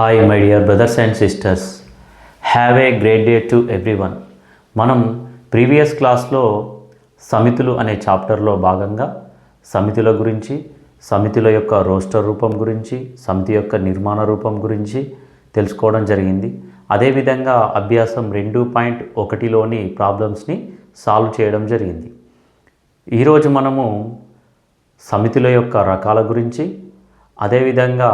Hi my dear brothers and sisters. Have a great day to everyone మనం previous క్లాస్లో సమితులు అనే చాప్టర్లో భాగంగా సమితుల గురించి సమితుల యొక్క రోస్టర్ రూపం గురించి సమితి యొక్క నిర్మాణ రూపం గురించి తెలుసుకోవడం జరిగింది. అదేవిధంగా అభ్యాసం రెండు పాయింట్ ఒకటిలోని ప్రాబ్లమ్స్ని సాల్వ్ చేయడం జరిగింది. ఈరోజు మనము సమితుల యొక్క రకాల గురించి అదేవిధంగా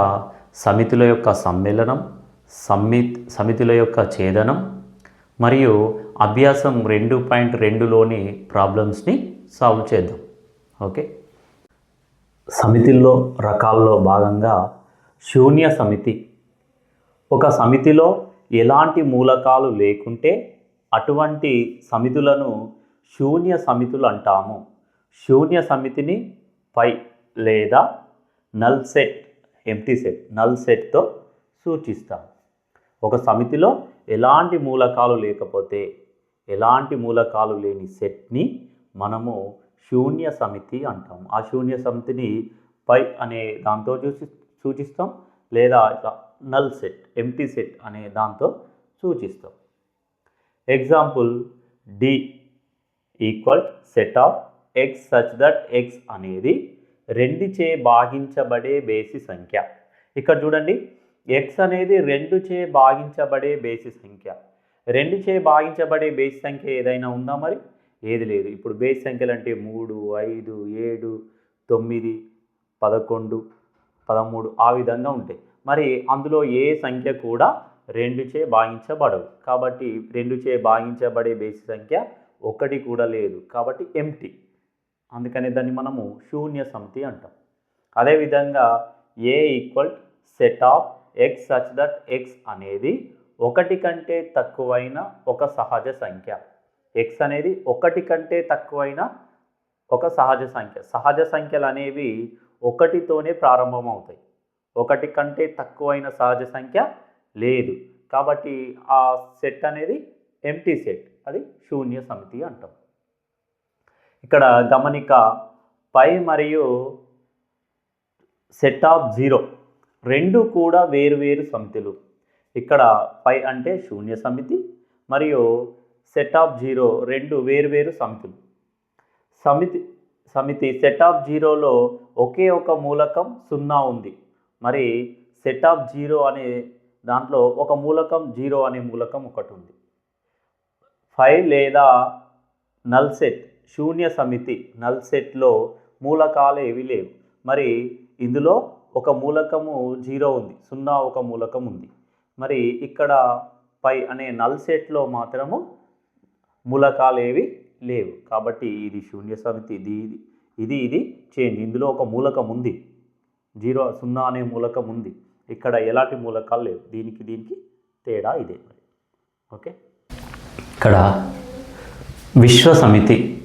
సమితుల యొక్క సమ్మేళనం సమ్మి సమితుల యొక్క ఛేదనం మరియు అభ్యాసం రెండు పాయింట్ రెండులోని ప్రాబ్లమ్స్ని సాల్వ్ చేద్దాం. ఓకే? సమితుల్లో రకాల్లో భాగంగా శూన్య సమితి. ఒక సమితిలో ఎలాంటి మూలకాలు లేకుంటే అటువంటి సమితులను శూన్య సమితులు అంటాము. శూన్య సమితిని పై లేదా null set empty set null సెట్తో సూచిస్తాం. ఒక సమితిలో ఎలాంటి మూలకాలు లేకపోతే ఎలాంటి మూలకాలు లేని సెట్ని మనము శూన్య సమితి అంటాం. ఆ శూన్య సమితిని పై అనే దాంతో చూసి సూచిస్తాం లేదా నల్ సెట్ ఎంటీ సెట్ అనే దాంతో సూచిస్తాం. Example D equal set of X such that X అనేది రెండుచే భాగించబడే బేసి సంఖ్య. ఇక్కడ చూడండి ఎక్స్ అనేది రెండు చే భాగించబడే బేసి సంఖ్య. రెండు చే భాగించబడే బేసి సంఖ్య ఏదైనా ఉందా మరి? ఏది లేదు. ఇప్పుడు బేసి సంఖ్యలు అంటే మూడు ఐదు ఏడు తొమ్మిది పదకొండు పదమూడు ఆ విధంగా ఉంటాయి. మరి అందులో ఏ సంఖ్య కూడా రెండు చే భాగించబడవు. కాబట్టి రెండు చే భాగించబడే బేసి సంఖ్య ఒకటి కూడా లేదు. కాబట్టి ఎంటీ అందుకని దాన్ని మనము శూన్య సమితి అంటాం. అదేవిధంగా A equal set of X such that X అనేది ఒకటి కంటే తక్కువైన ఒక సహజ సంఖ్య. ఎక్స్ అనేది ఒకటి కంటే తక్కువైన ఒక సహజ సంఖ్య. సహజ సంఖ్యలు అనేవి ఒకటితోనే ప్రారంభమవుతాయి. ఒకటి కంటే తక్కువైన సహజ సంఖ్య లేదు. కాబట్టి ఆ సెట్ అనేది ఎంటీ సెట్ అది శూన్య సమితి అంటాం. ఇక్కడ గమనిక పై మరియు సెట్ ఆఫ్ జీరో రెండు కూడా వేరువేరు సమితులు. ఇక్కడ పై అంటే శూన్య సమితి మరియు సెట్ ఆఫ్ జీరో రెండు వేరువేరు సమితులు. సమితి సమితి సెట్ ఆఫ్ జీరోలో ఒకే ఒక మూలకం సున్నా ఉంది. మరి సెట్ ఆఫ్ జీరో అనే దాంట్లో ఒక మూలకం జీరో అనే మూలకం ఒకటి ఉంది. ఫైవ్ లేదా నల్ సెట్ శూన్య సమితి నల్ సెట్లో మూలకాలు ఏవి లేవు. మరి ఇందులో ఒక మూలకము జీరో ఉంది. సున్నా ఒక మూలకం ఉంది. మరి ఇక్కడ పై అనే నల్ సెట్లో మాత్రము మూలకాలు ఏవి లేవు. కాబట్టి ఇది శూన్య సమితి ఇది ఇది ఇది ఇది చేంజ్. ఇందులో ఒక మూలకం ఉంది. జీరో సున్నా అనే మూలకం ఉంది. ఇక్కడ ఎలాంటి మూలకాలు లేవు. దీనికి దీనికి తేడా ఇదే మరి. ఓకే? ఇక్కడ విశ్వ సమితి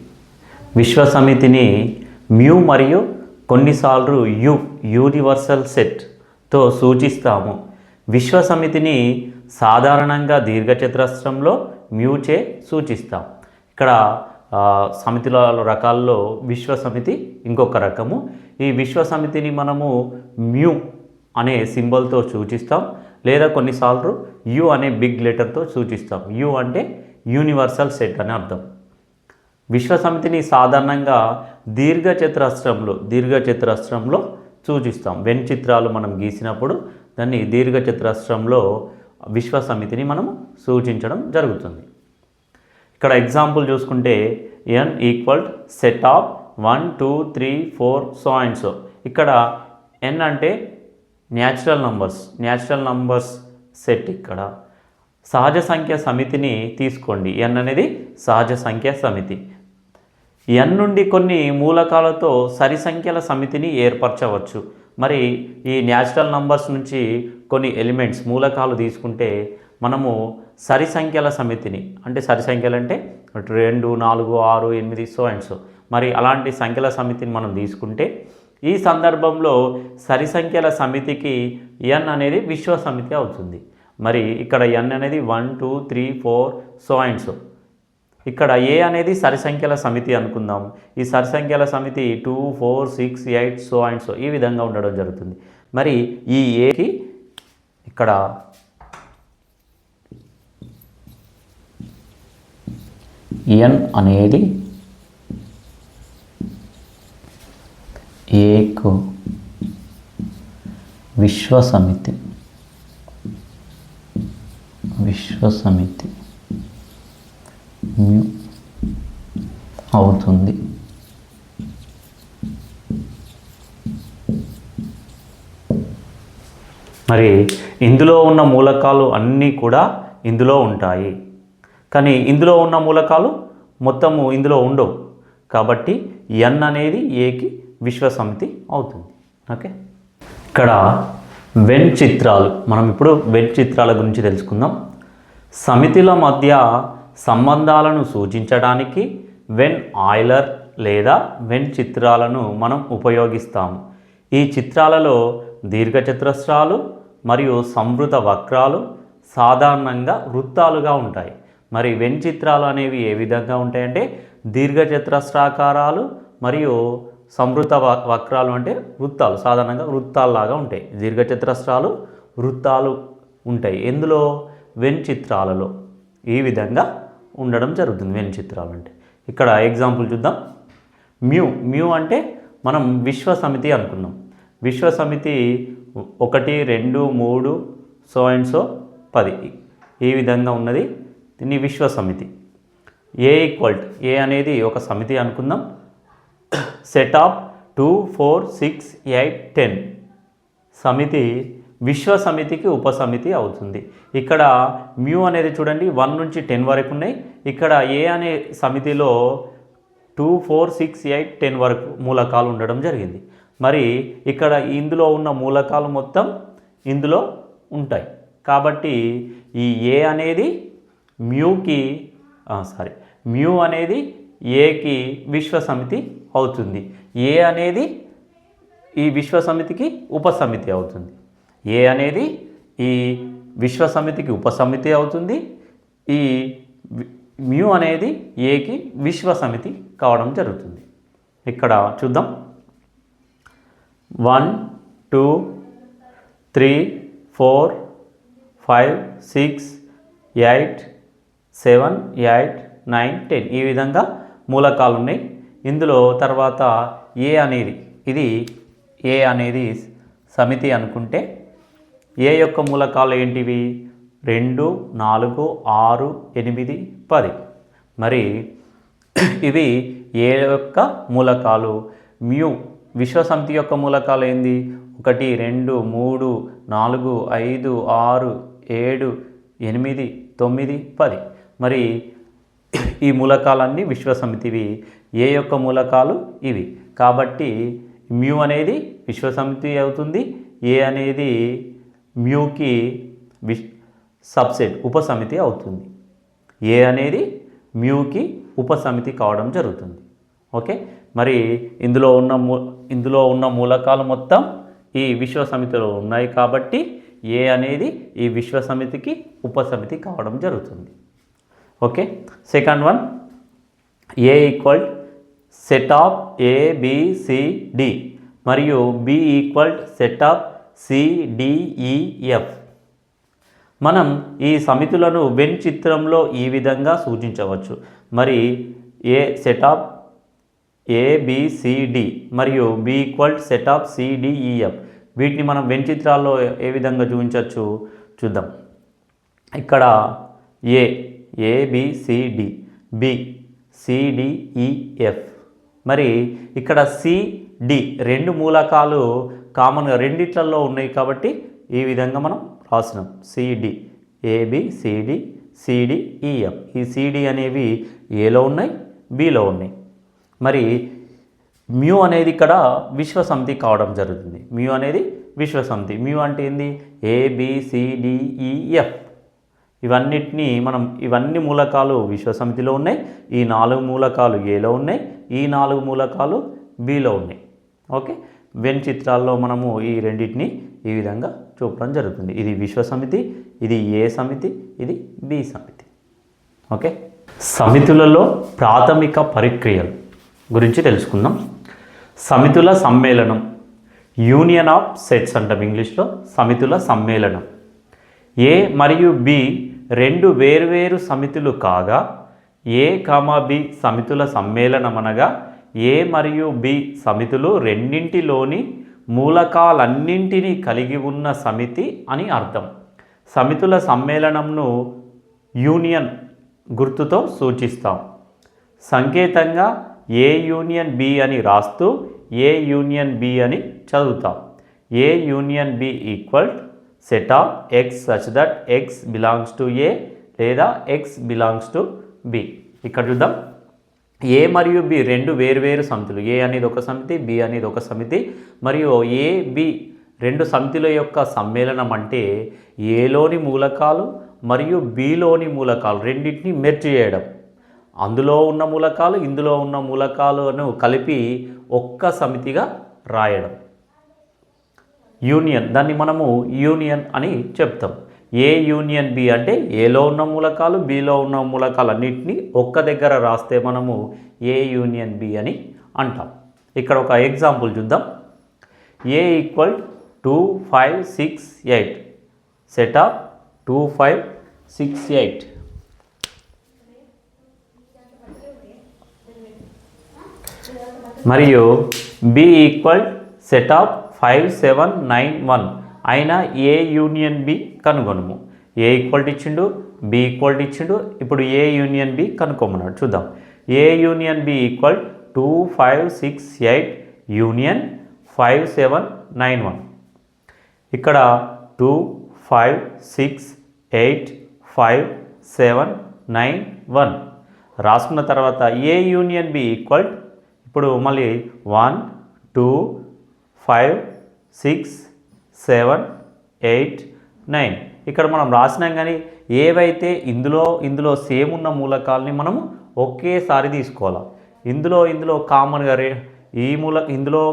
విశ్వసమితిని మ్యూ మరియు కొన్నిసార్లు యు యూనివర్సల్ సెట్తో సూచిస్తాము. విశ్వసమితిని సాధారణంగా దీర్ఘచతురస్రంలో మ్యూచే సూచిస్తాం. ఇక్కడ ఆ, సమితుల రకాల్లో విశ్వసమితి ఇంకొక రకము. ఈ విశ్వసమితిని మనము మ్యూ అనే సింబల్తో సూచిస్తాం. లేదా కొన్నిసార్లు యు అనే బిగ్ లెటర్తో సూచిస్తాం. యు అంటే యూనివర్సల్ సెట్ అని అర్థం. విశ్వసమితిని సాధారణంగా దీర్ఘచతురస్రంలో దీర్ఘచతురస్రంలో సూచిస్తాం. వెన్ చిత్రాలు మనం గీసినప్పుడు దాన్ని దీర్ఘచతురస్రంలో విశ్వసమితిని మనం సూచించడం జరుగుతుంది. ఇక్కడ ఎగ్జాంపుల్ చూసుకుంటే N equal set of one two three four so and so ఇక్కడ ఎన్ అంటే natural numbers natural numbers set ఇక్కడ. సహజ సంఖ్య సమితిని తీసుకోండి. ఎన్ అనేది సహజ సంఖ్య సమితి. ఎన్ నుండి కొన్ని మూలకాలతో సరి సంఖ్యల సమితిని ఏర్పరచవచ్చు. మరి ఈ న్యాచురల్ నంబర్స్ నుంచి కొన్ని ఎలిమెంట్స్ మూలకాలు తీసుకుంటే మనము సరి సంఖ్యల సమితిని అంటే సరి సంఖ్యలు అంటే రెండు నాలుగు ఆరు ఎనిమిది సో అండ్ సో మరి అలాంటి సంఖ్యల సమితిని మనం తీసుకుంటే ఈ సందర్భంలో సరి సంఖ్యల సమితికి ఎన్ అనేది విశ్వ సమితి అవుతుంది. మరి ఇక్కడ ఎన్ అనేది one two three four so and so ఇక్కడ ఏ అనేది సరిసంఖ్యల సమితి అనుకుందాం. ఈ సరిసంఖ్యల సమితి two four six eight so and so ఈ విధంగా ఉండడం జరుగుతుంది. మరి ఈ ఏకి ఇక్కడ ఎన్ అనేది ఏకు విశ్వసమితి. విశ్వసమితి. మ్యూ అవుతుంది. మరి ఇందులో ఉన్న మూలకాలు అన్నీ కూడా ఇందులో ఉంటాయి. కానీ ఇందులో ఉన్న మూలకాలు మొత్తము ఇందులో ఉండవు. కాబట్టి ఎన్ అనేది ఏకి విశ్వసమితి అవుతుంది. ఓకే? ఇక్కడ వెన్ చిత్రాలు మనం ఇప్పుడు వెన్ చిత్రాల గురించి తెలుసుకుందాం. సమితిల మధ్య సంబంధాలను సూచించడానికి వెన్ ఆయిలర్ లేదా వెన్ చిత్రాలను మనం ఉపయోగిస్తాము. ఈ చిత్రాలలో దీర్ఘచతురస్రాలు మరియు సంవృత వక్రాలు సాధారణంగా వృత్తాలుగా ఉంటాయి. మరి వెన్ చిత్రాలు అనేవి ఏ విధంగా ఉంటాయంటే దీర్ఘచతురస్రాకారాలు మరియు సంవృత వ- వక్రాలు అంటే వృత్తాలు సాధారణంగా వృత్తాల్లాగా ఉంటాయి. దీర్ఘచతురస్రాలు వృత్తాలు ఉంటాయి. ఎందులో? వెన్ చిత్రాలలో. ఈ విధంగా ఉండడం జరుగుతుంది వెన్ చిత్రాలు అంటే. ఇక్కడ ఎగ్జాంపుల్ చూద్దాం. మ్యూ మ్యూ అంటే మనం విశ్వ సమితి అనుకున్నాం. విశ్వ సమితి ఒకటి రెండు మూడు సో అండ్ సో పది. ఈ విధంగా ఉన్నది దీన్ని విశ్వ సమితి. ఏ ఈక్వల్ ఏ అనేది ఒక సమితి అనుకుందాం. Set of two four six eight ten. సమితి విశ్వ సమితికి ఉపసమితి అవుతుంది. ఇక్కడ మ్యూ అనేది చూడండి వన్ నుంచి టెన్ వరకు ఉన్నాయి. ఇక్కడ ఏ అనే సమితిలో two four six eight ten వరకు మూలకాలు ఉండడం జరిగింది. మరి ఇక్కడ ఇందులో ఉన్న మూలకాలు మొత్తం ఇందులో ఉంటాయి. కాబట్టి ఈ ఏ అనేది మ్యూకి సారీ మ్యూ అనేది ఏకి విశ్వసమితి అవుతుంది. ఏ అనేది ఈ విశ్వసమితికి ఉపసమితి అవుతుంది. ఏ అనేది ఈ విశ్వసమితికి ఉపసమితి అవుతుంది. ఈ మ్యూ అనేది ఏకి విశ్వసమితి కావడం జరుగుతుంది. ఇక్కడ చూద్దాం. One two three four five six eight seven eight nine ten ఈ విధంగా మూలకాలు ఉన్నాయి. ఇందులో తర్వాత ఏ అనేది ఇది ఏ అనేది సమితి అనుకుంటే ఏ యొక్క మూలకాలు ఏంటివి? రెండు నాలుగు ఆరు ఎనిమిది పది. మరి ఇవి ఏ యొక్క మూలకాలు? మ్యూ విశ్వసమితి యొక్క మూలకాలు ఏంది? ఒకటి రెండు మూడు నాలుగు ఐదు ఆరు ఏడు ఎనిమిది తొమ్మిది పది. మరి ఈ మూలకాలన్నీ విశ్వసమితివి. ఏ యొక్క మూలకాలు? ఇవి. కాబట్టి మ్యూ అనేది విశ్వసమితి అవుతుంది. ఏ అనేది మ్యూకి విష్ సబ్సెట్ ఉపసమితి అవుతుంది. ఏ అనేది మ్యూకి ఉపసమితి కావడం జరుగుతుంది. ఓకే? మరి ఇందులో ఉన్న మూ ఇందులో ఉన్న మూలకాలు మొత్తం ఈ విశ్వసమితిలో ఉన్నాయి కాబట్టి ఏ అనేది ఈ విశ్వసమితికి ఉపసమితి కావడం జరుగుతుంది. Okay? Second one A equal set of A D. మరియు B equal set of CDEF మనం ఈ సమితులను వెన్ చిత్రంలో ఈ విధంగా సూచించవచ్చు. మరి ఏ సెటాప్? ఏబిసిడి మరియు B equal set of CDEF వీటిని మనం వెన్ చిత్రాల్లో ఏ విధంగా చూపించవచ్చు? చూద్దాం. ఇక్కడ ఏ ఏబిసిడి బి సిడిఈఎఫ్ మరి ఇక్కడ సిడి రెండు మూలకాలు కామన్గా రెండిట్లలో ఉన్నాయి కాబట్టి ఈ విధంగా మనం రాసినాం. C D A B C D C D E F E C D అనేవి ఏలో ఉన్నాయి బిలో ఉన్నాయి. మరి మ్యూ అనేది ఇక్కడ విశ్వసమితి కావడం జరుగుతుంది. మ్యూ అనేది విశ్వసమితి. మ్యూ అంటే ఏంది? ఏబిసిడిఈఎఫ్ e, ఇవన్నిటినీ మనం ఇవన్నీ మూలకాలు విశ్వసమితిలో ఉన్నాయి ఈ నాలుగు మూలకాలు ఏలో ఉన్నాయి ఈ నాలుగు మూలకాలు బిలో ఉన్నాయి. ఓకే? వెన్ చిత్రాల్లో మనము ఈ రెండింటిని ఈ విధంగా చూపడం జరుగుతుంది. ఇది విశ్వసమితి ఇది ఏ సమితి ఇది బి సమితి. ఓకే? సమితులలో ప్రాథమిక పరిక్రియలు గురించి తెలుసుకుందాం. సమితుల సమ్మేళనం. యూనియన్ ఆఫ్ సెట్స్ అంటాం ఇంగ్లీష్లో. సమితుల సమ్మేళనం. ఏ మరియు బి రెండు వేర్వేరు సమితులు కాగా ఏ కామా బి సమితుల సమ్మేళనమనగా ఏ మరియు బి సమితులు రెండింటిలోని మూలకాలన్నింటినీ కలిగి ఉన్న సమితి అని అర్థం. సమితుల సమ్మేళనంను యూనియన్ గుర్తుతో సూచిస్తాం. సంకేతంగా ఏ యూనియన్ బి అని రాస్తూ ఏ యూనియన్ బి అని చదువుతాం. A union B equal set of X such that X belongs to A లేదా ఎక్స్ బిలాంగ్స్ టు బి ఇక్కడ చూద్దాం. ఏ మరియు బి రెండు వేరువేరు సమితులు. ఏ అనేది ఒక సమితి బి అనేది ఒక సమితి మరియు ఏ బి రెండు సమితుల యొక్క సమ్మేళనం అంటే ఏలోని మూలకాలు మరియు బిలోని మూలకాలు రెండింటిని మెర్జ్ చేయడం. అందులో ఉన్న మూలకాలు ఇందులో ఉన్న మూలకాలను కలిపి ఒక్క సమితిగా రాయడం. యూనియన్ దాన్ని మనము యూనియన్ అని చెప్తాం. ఏ యూనియన్ బి అంటే ఏలో ఉన్న మూలకాలు బిలో ఉన్న మూలకాలు అన్నింటినీ ఒక్క దగ్గర రాస్తే మనము ఏ యూనియన్ బి అని అంటాం. ఇక్కడ ఒక ఎగ్జాంపుల్ చూద్దాం. A equal two five six eight. Set of two five six eight. మరియు B equal set of five seven nine one. అయిన ఏ యూనియన్ బి? కనుగొనము. ఏ ఈక్వల్టీ ఇచ్చిండు బి ఈక్వల్టీ ఇచ్చిండు. ఇప్పుడు ఏ యూనియన్ బి కనుక్కోమన్నాడు. చూద్దాం. A union B equal two five six eight union five seven nine one ఇక్కడ two five six eight five seven nine one రాసుకున్న తర్వాత A union B equal ఇప్పుడు మళ్ళీ one two five six seven eight nine. ఇక్కడ మనం రాసినాం కానీ ఏవైతే ఇందులో ఇందులో సేమ్ ఉన్న మూలకాలని మనము ఒకేసారి తీసుకోవాలి? ఇందులో ఇందులో కామన్గా రే ఈ మూల ఇందులో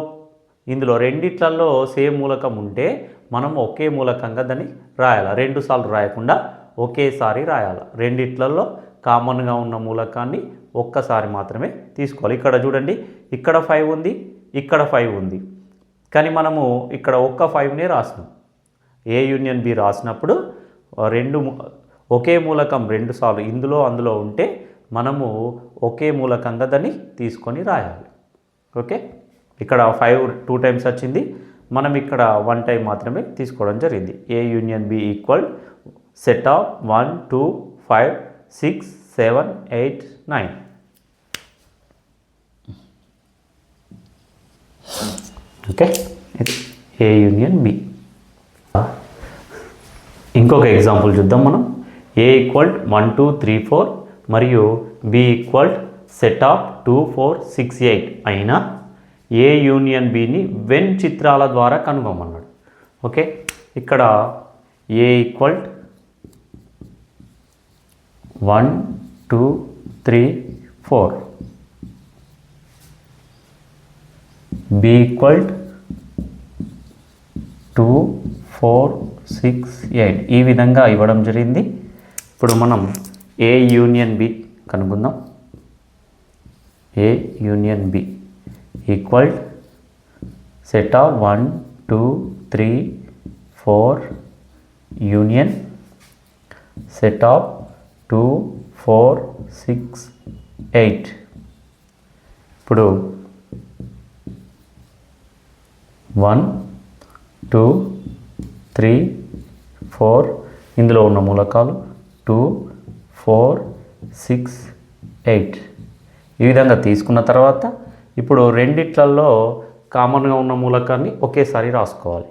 ఇందులో రెండిట్లలో సేమ్ మూలకం ఉంటే మనం ఒకే మూలకంగా దాన్ని రాయాలి? రెండు సార్లు రాయకుండా ఒకేసారి రాయాలి? రెండిట్లలో కామన్గా ఉన్న మూలకాన్ని ఒక్కసారి మాత్రమే తీసుకోవాలి. ఇక్కడ చూడండి ఇక్కడ ఫైవ్ ఉంది ఇక్కడ ఫైవ్ ఉంది. కానీ మనము ఇక్కడ ఒక్క ఫైవ్నే రాసినాం. ఏ యూనియన్ బి రాసినప్పుడు రెండు ఒకే మూలకం రెండు సార్లు ఇందులో అందులో ఉంటే మనము ఒకే మూలకంగా దాన్ని తీసుకొని రాయాలి. ఓకే? ఇక్కడ ఫైవ్ టూ టైమ్స్ వచ్చింది. మనం ఇక్కడ వన్ టైం మాత్రమే తీసుకోవడం జరిగింది. A union B equal set of one two five six seven eight nine. Okay? A union B. ఇంకొక ఎగ్జాంపుల్ చూద్దాం మనం. A equal one two three four మరియు B equal set of two four six eight అయినా A union బిని when చిత్రాల ద్వారా కనుగొమన్నాడు okay ఇక్కడ A equal one two three four B equalled four six eight. ఈ విధంగా ఇవ్వడం జరిగింది. ఇప్పుడు మనం ఏ యూనియన్ బి కనుక్కుందాం A union B equal set of one two three four union set of two four six eight. ఇప్పుడు one two three four. ఇందులో ఉన్న మూలకాలు టూ ఫోర్ సిక్స్ ఎయిట్. ఈ విధంగా తీసుకున్న తర్వాత ఇప్పుడు రెండిట్లలో కామన్గా ఉన్న మూలకాన్ని ఒకేసారి రాసుకోవాలి.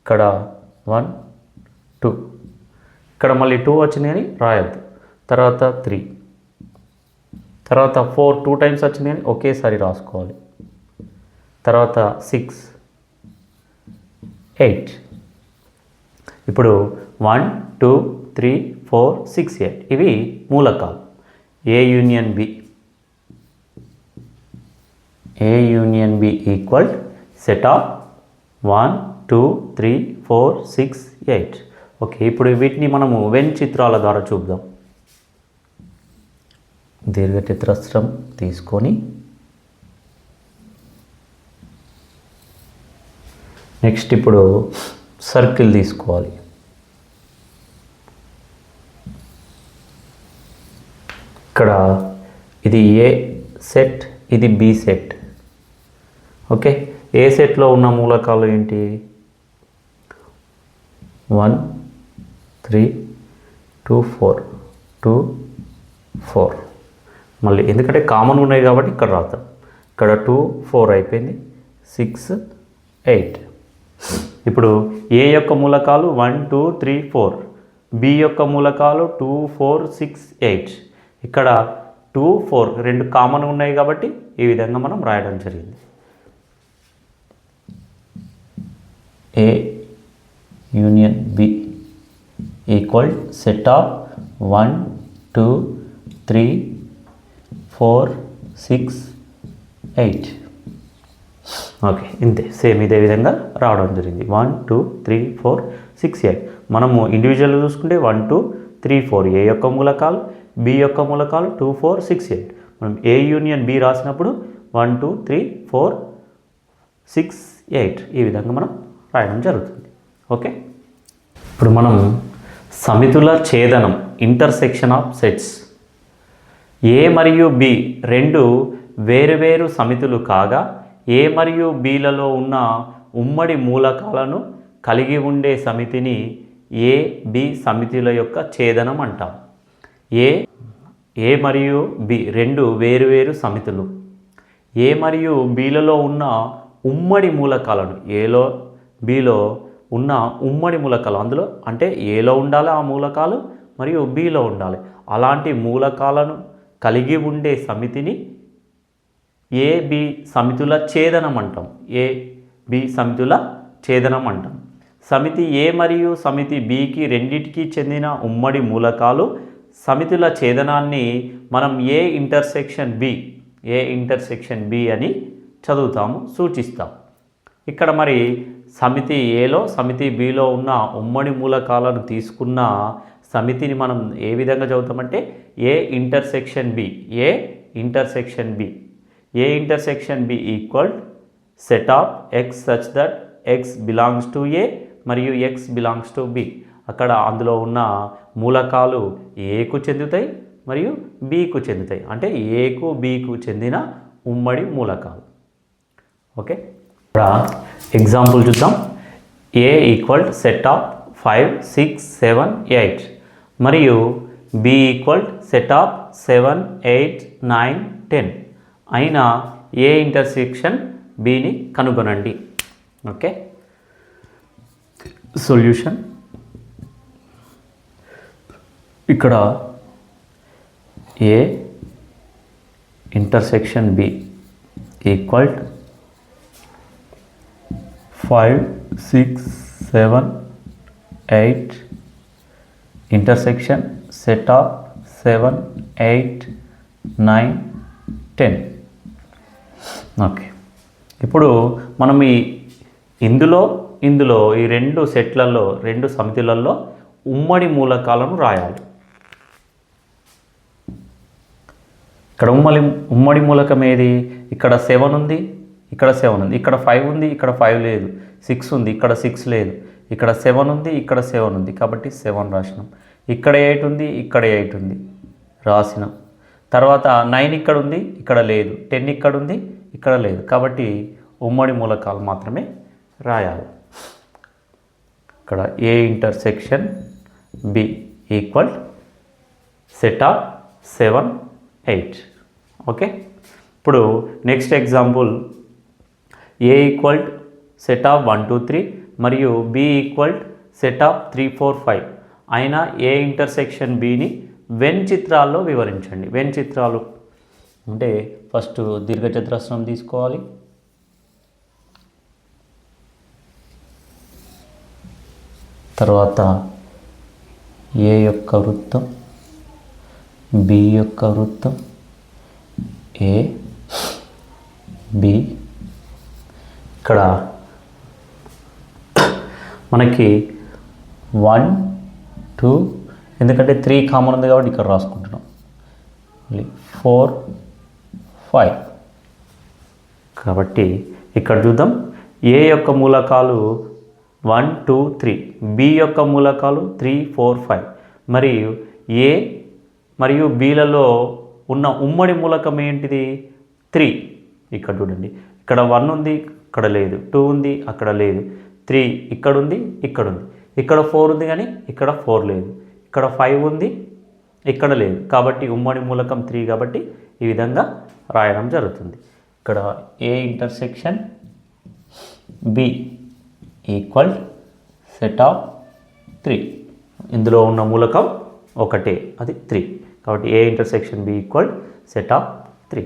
ఇక్కడ వన్ టూ. ఇక్కడ మళ్ళీ టూ వచ్చింది కానీ రాయొద్దు. తర్వాత త్రీ. తర్వాత ఫోర్ టూ టైమ్స్ వచ్చినాయని ఒకేసారి రాసుకోవాలి. తర్వాత సిక్స్ ఎయిట్. ఇప్పుడు one two three four six eight. ఇవి మూలకాలు. A union B? A union B equal? Set of one two three four six eight. Okay ఇప్పుడు వీటిని మనము వెన్ చిత్రాల ద్వారా చూద్దాం. దీర్ఘచతురస్రం తీసుకొని నెక్స్ట్ ఇప్పుడు సర్కిల్ తీసుకోవాలి. ఇక్కడ ఇది ఏ సెట్ ఇది బి సెట్ ఓకే ఏ సెట్లో ఉన్న మూలకాలు ఏంటి? One three two four two four మళ్ళీ ఎందుకంటే కామన్ ఉన్నాయి కాబట్టి ఇక్కడ రాద్దాం. ఇక్కడ టూ ఫోర్ అయిపోయింది. సిక్స్ ఎయిట్ ఇప్పుడు ఏ యొక్క మూలకాలు? One two three four B యొక్క మూలకాలు టూ ఫోర్ సిక్స్ ఎయిట్ ఇక్కడ టూ ఫోర్ రెండు కామన్ ఉన్నాయి కాబట్టి ఈ విధంగా మనం రాయడం జరిగింది. A union B equal set of one two three four six eight okay ఇంతే. సేమ్ ఇదే విధంగా రావడం జరిగింది. One two three four six eight మనము ఇండివిజువల్గా చూసుకుంటే one two three four A యొక్క మూలకాలు బి యొక్క మూలకాలు టూ ఫోర్ సిక్స్ ఎయిట్ మనం ఏ యూనియన్ బి రాసినప్పుడు one two three four six eight ఈ విధంగా మనం రాయడం జరుగుతుంది. ఓకే? ఇప్పుడు మనం సమితుల ఛేదనం ఇంటర్సెక్షన్ ఆఫ్ సెట్స్ ఏ మరియు బి రెండు వేరువేరు సమితులు కాగా ఏ మరియు బీలలో ఉన్న ఉమ్మడి మూలకాలను కలిగి ఉండే సమితిని ఏ బి సమితుల యొక్క ఛేదనం అంటాం. ఏ ఏ మరియు బి రెండు వేరువేరు సమితులు. ఏ మరియు బీలలో ఉన్న ఉమ్మడి మూలకాలను ఏలో బిలో ఉన్న ఉమ్మడి మూలకాలు అందులో అంటే ఏలో ఉండాలి ఆ మూలకాలు మరియు బిలో ఉండాలి. అలాంటి మూలకాలను కలిగి ఉండే సమితిని ఏ బి సమితుల ఛేదనం అంటాం. ఏ బి సమితుల ఛేదనం అంటాం. సమితి ఏ మరియు సమితి బికి రెండిటికి చెందిన ఉమ్మడి మూలకాలు సమితుల ఛేదనాన్ని మనం A intersection B A intersection B అని చదువుతాము సూచిస్తాం. ఇక్కడ మరి సమితి ఏలో సమితి బిలో ఉన్న ఉమ్మడి మూలకాలను తీసుకున్న సమితిని మనం ఏ విధంగా చదువుతామంటే A intersection B A intersection B. A intersection B equal set of X such that X belongs to A మరియు ఎక్స్ బిలాంగ్స్ టు బి అక్కడ అందులో ఉన్న మూలకాలు ఏకు చెందుతాయి మరియు బీకు చెందుతాయి. అంటే ఏకు బీకు చెందిన ఉమ్మడి మూలకాలు. ఓకే? ఇక్కడ ఎగ్జాంపుల్ చూద్దాం. A equal set of five six seven eight మరియు B equal set of seven eight nine ten అయిన ఏ ఇంటర్సెక్షన్ బిని కనుగొనండి. ఓకే? సొల్యూషన్. ఇక్కడ A intersection B equal five six seven eight intersection set of seven eight nine ten. Okay. ఇప్పుడు మనం ఈ ఇందులో ఇందులో ఈ రెండు సెట్లలో రెండు సమితులలో ఉమ్మడి మూలకాలను రాయాలి. ఇక్కడ ఉమ్మడి ఉమ్మడి మూలకం ఏది? ఇక్కడ సెవెన్ ఉంది ఇక్కడ సెవెన్ ఉంది. ఇక్కడ ఫైవ్ ఉంది ఇక్కడ ఫైవ్ లేదు. సిక్స్ ఉంది ఇక్కడ సిక్స్ లేదు. ఇక్కడ సెవెన్ ఉంది ఇక్కడ సెవెన్ ఉంది. కాబట్టి సెవెన్ రాసినాం. ఇక్కడ ఎయిట్ ఉంది ఇక్కడ ఎయిట్ ఉంది. రాసినాం. తర్వాత నైన్ ఇక్కడ ఉంది ఇక్కడ లేదు. టెన్ ఇక్కడ ఉంది ఇక్కడ లేదు. కాబట్టి ఉమ్మడి మూలకాలు మాత్రమే రాయాలి. ఇక్కడ A intersection B equal set of seven eight okay ఇప్పుడు next example A equal set of one two three మరియు B equal set of three four five అయినా ఏ ఇంటర్సెక్షన్ బిని వెన్ చిత్రాల్లో వివరించండి. వెన్ చిత్రాలు అంటే ఫస్ట్ దీర్ఘచతురస్రం తీసుకోవాలి. తర్వాత ఏ యొక్క వృత్తం? బి యొక్క వృత్తం. ఏ? బి. ఇక్కడ మనకి వన్ టూ ఎందుకంటే త్రీ కామన్ ఉంది కాబట్టి ఇక్కడ రాసుకుంటున్నాం. మళ్ళీ ఫోర్ ఫైవ్ కాబట్టి ఇక్కడ చూద్దాం. ఏ యొక్క మూలకాలు వన్ టూ త్రీ బి యొక్క మూలకాలు త్రీ ఫోర్ ఫైవ్ మరియు ఏ మరియు బీలలో ఉన్న ఉమ్మడి మూలకం ఏంటిది? త్రీ ఇక్కడ చూడండి. ఇక్కడ వన్ ఉంది ఇక్కడ లేదు. టూ ఉంది అక్కడ లేదు. త్రీ ఇక్కడ ఉంది ఇక్కడ ఉంది. ఇక్కడ ఫోర్ ఉంది కానీ ఇక్కడ ఫోర్ లేదు. ఇక్కడ ఫైవ్ ఉంది ఇక్కడ లేదు. కాబట్టి ఉమ్మడి మూలకం త్రీ కాబట్టి ఈ విధంగా రాయడం జరుగుతుంది. ఇక్కడ A intersection B equal set of three ఇందులో ఉన్న మూలకం ఒకటే అది త్రీ కాబట్టి A intersection B equal set of three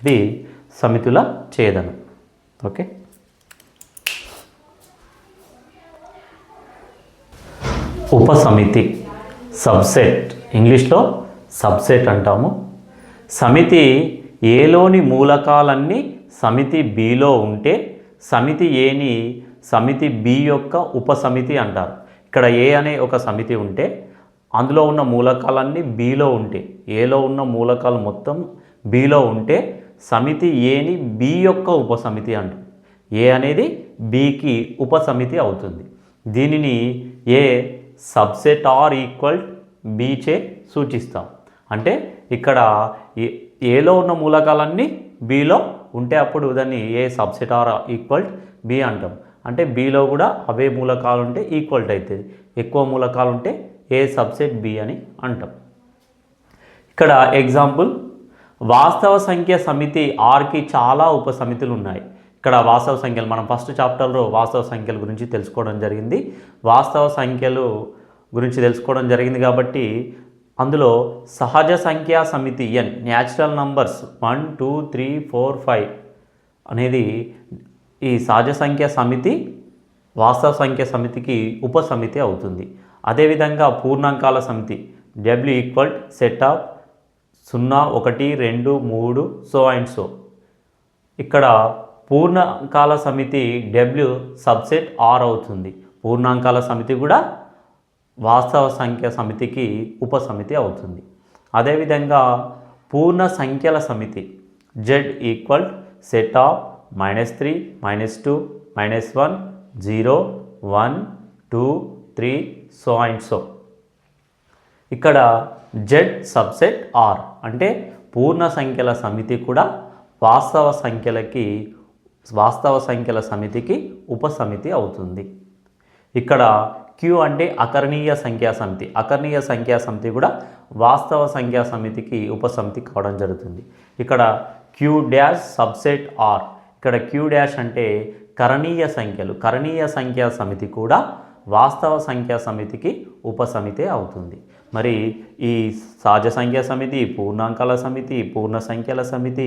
ఇది సమితుల ఛేదనం. ఓకే ఉపసమితి సబ్సెట్ ఇంగ్లీష్లో సబ్సెట్ అంటాము. సమితి ఏలోని మూలకాలన్నీ సమితి బిలో ఉంటే సమితి ఏని సమితి బి యొక్క ఉపసమితి అంటారు. ఇక్కడ ఏ అనే ఒక సమితి ఉంటే అందులో ఉన్న మూలకాలన్నీ బిలో ఉంటే ఏలో ఉన్న మూలకాలు మొత్తం బిలో ఉంటే సమితి ఏని బి యొక్క ఉపసమితి అంటారు. ఏ అనేది బికి ఉపసమితి అవుతుంది. దీనిని ఏ సబ్సెట్ ఆర్ ఈక్వల్ బీచే సూచిస్తాం. అంటే ఇక్కడ ఏ- ఏలో ఉన్న మూలకాలన్నీ బిలో ఉంటే అప్పుడు దాన్ని A subset or equal B అంటాం. అంటే బిలో కూడా అవే మూలకాలు ఉంటే ఈక్వల్ట్ అవుతుంది. ఎక్కువ మూలకాలు ఉంటే ఏ సబ్సెట్ బి అని అంటాం. ఇక్కడ ఎగ్జాంపుల్ వాస్తవ సంఖ్య సమితి ఆర్కి చాలా ఉపసమితులు ఉన్నాయి. ఇక్కడ వాస్తవ సంఖ్యలు మనం ఫస్ట్ చాప్టర్లో వాస్తవ సంఖ్యల గురించి తెలుసుకోవడం జరిగింది. వాస్తవ సంఖ్యలు గురించి తెలుసుకోవడం జరిగింది కాబట్టి అందులో సహజ సంఖ్యా సమితి N natural numbers one two three four five అనేది ఈ సహజ సంఖ్య సమితి వాస్తవ సంఖ్య సమితికి ఉపసమితి అవుతుంది. అదేవిధంగా పూర్ణాంకాల సమితి డబ్ల్యూ ఈక్వల్ సెట్ ఆఫ్ సున్నా ఒకటి రెండు మూడు సో అండ్ సో ఇక్కడ పూర్ణాంకాల సమితి డబ్ల్యూ సబ్సెట్ ఆర్ అవుతుంది. పూర్ణాంకాల సమితి కూడా వాస్తవ సంఖ్య సమితికి ఉపసమితి అవుతుంది. అదేవిధంగా పూర్ణ సంఖ్యల సమితి Z equal set of minus three minus two minus one zero one two three so and so ఇక్కడ జెడ్ సబ్సెట్ ఆర్ అంటే పూర్ణ సంఖ్యల సమితి కూడా వాస్తవ సంఖ్యలకి వాస్తవ సంఖ్యల సమితికి ఉపసమితి అవుతుంది. ఇక్కడ క్యూ అంటే అకర్ణీయ సంఖ్యా సమితి. అకర్ణీయ సంఖ్యా సమితి కూడా వాస్తవ సంఖ్యా సమితికి ఉపసమితి కావడం జరుగుతుంది. ఇక్కడ క్యూ డ్యాష్ సబ్సెట్ ఆర్. ఇక్కడ క్యూ డ్యాష్ అంటే కరణీయ సంఖ్యలు. కరణీయ సంఖ్యా సమితి కూడా వాస్తవ సంఖ్యా సమితికి ఉపసమితే అవుతుంది. మరి ఈ సహజ సంఖ్యా సమితి పూర్ణాంకాల సమితి పూర్ణ సంఖ్యల సమితి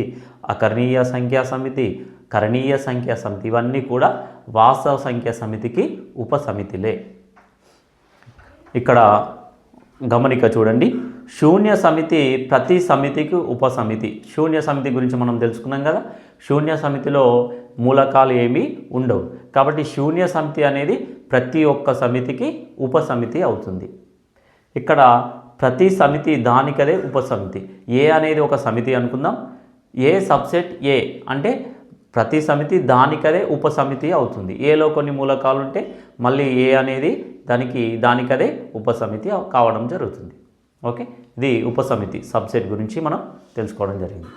అకర్ణీయ సంఖ్యా సమితి కరణీయ సంఖ్యా సమితి ఇవన్నీ కూడా వాస్తవ సంఖ్యా సమితికి ఉపసమితిలే. ఇక్కడ గమనిక చూడండి. శూన్య సమితి ప్రతి సమితికి ఉపసమితి. శూన్య సమితి గురించి మనం తెలుసుకున్నాం కదా. శూన్య సమితిలో మూలకాలు ఏమీ ఉండవు. కాబట్టి శూన్య సమితి అనేది ప్రతి ఒక్క సమితికి ఉపసమితి అవుతుంది. ఇక్కడ ప్రతి సమితి దానికదే ఉపసమితి. ఏ అనేది ఒక సమితి అనుకుందాం. ఏ సబ్సెట్ ఏ అంటే ప్రతి సమితి దానికదే ఉపసమితి అవుతుంది. ఏలో కొన్ని మూలకాలు ఉంటే మళ్ళీ ఏ అనేది దానికి దానికదే ఉపసమితి కావడం జరుగుతుంది. ఓకే? ఇది ఉపసమితి సబ్సెట్ గురించి మనం తెలుసుకోవడం జరిగింది.